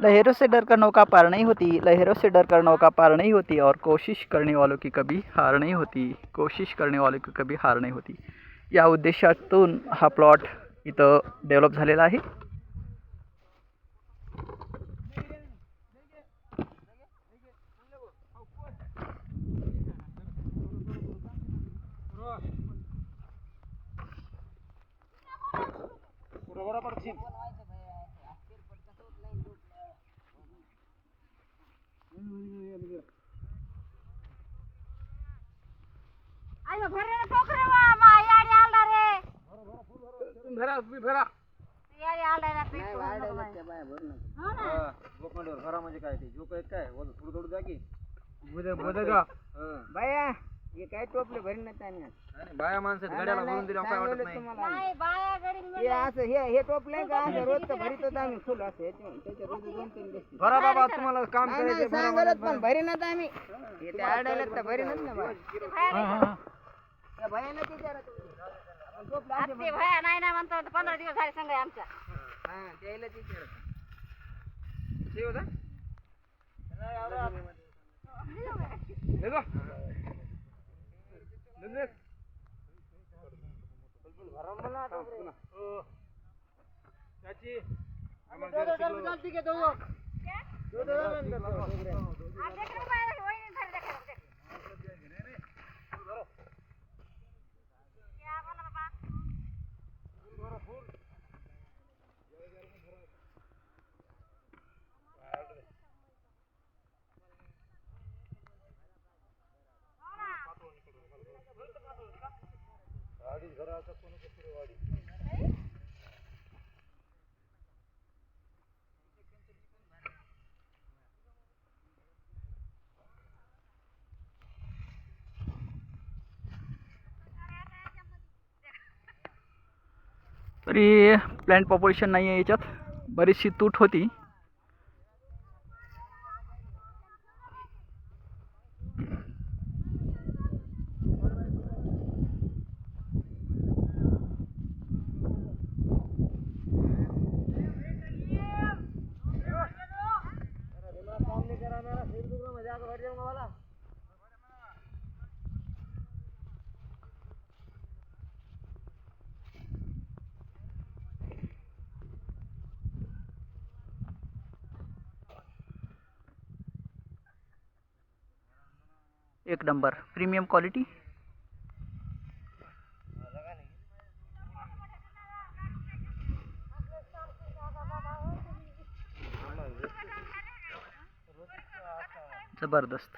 लहरों से डर कर नौका पार नहीं होती, लहरों से डर कर नौका पार नहीं होती और कोशिश करने वालों की कभी हार नहीं होती, कोशिश करने वालों की कभी हार नाही होती। या उद्देशातून हा प्लॉट इथं डेव्हलप झालेला आहे. भरा तुम्ही भरा हो लोखंडावर भरा म्हणजे काय ते? जोक आहेत काय? वजन थोडं थोडं द्या की. बाया हे काय टोपले भरीन आज. नाही, बाया माणसं आहेत, गाड्याला भरून काय वाटत नाही. नाही बाया गडी हे असं हे हे टोपले का? असं रोजचं भरीत होतं आम्ही फुल असं याच्यावर. त्याच्या रोज दोन तीन गोष्टी. भरा बाबा तुम्हाला काम करायचे सांगवलं पण भरीनच आम्ही. हे ते आडायला तर भरीनच ना बाय भयानच विचारा तुम्ही. आपण टोपलं असे ते भया नाही ना म्हणतो पंधरा दिवस झाले संघ आहे आमच्या हा त्यालाच विचारा ते होतं? देखो नंदे चाची तरी पॉप्युलेशन नाही आहे याच्यात बरीचशी तूट होती एक नंबर प्रीमियम क्वालिटी ज़बरदस्त।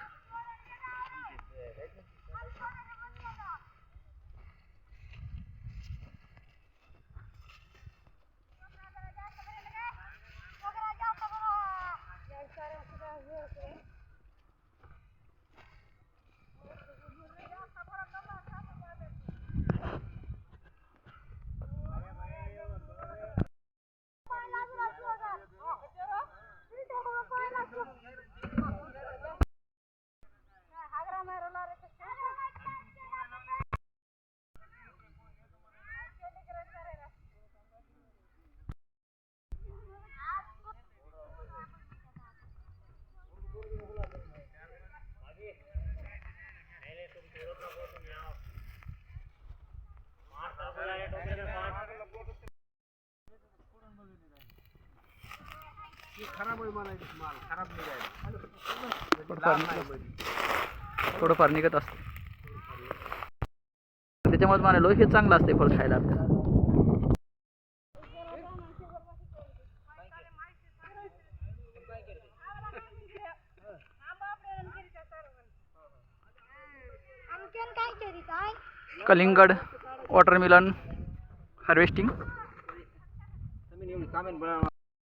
थोडंफार थोडंफार निघत असते त्याच्यामुळे म्हणालो हे चांगलं असते फळ खायला आपल्याला. काय केली काय कलिंगड वॉटरमिलन हार्वेस्टिंग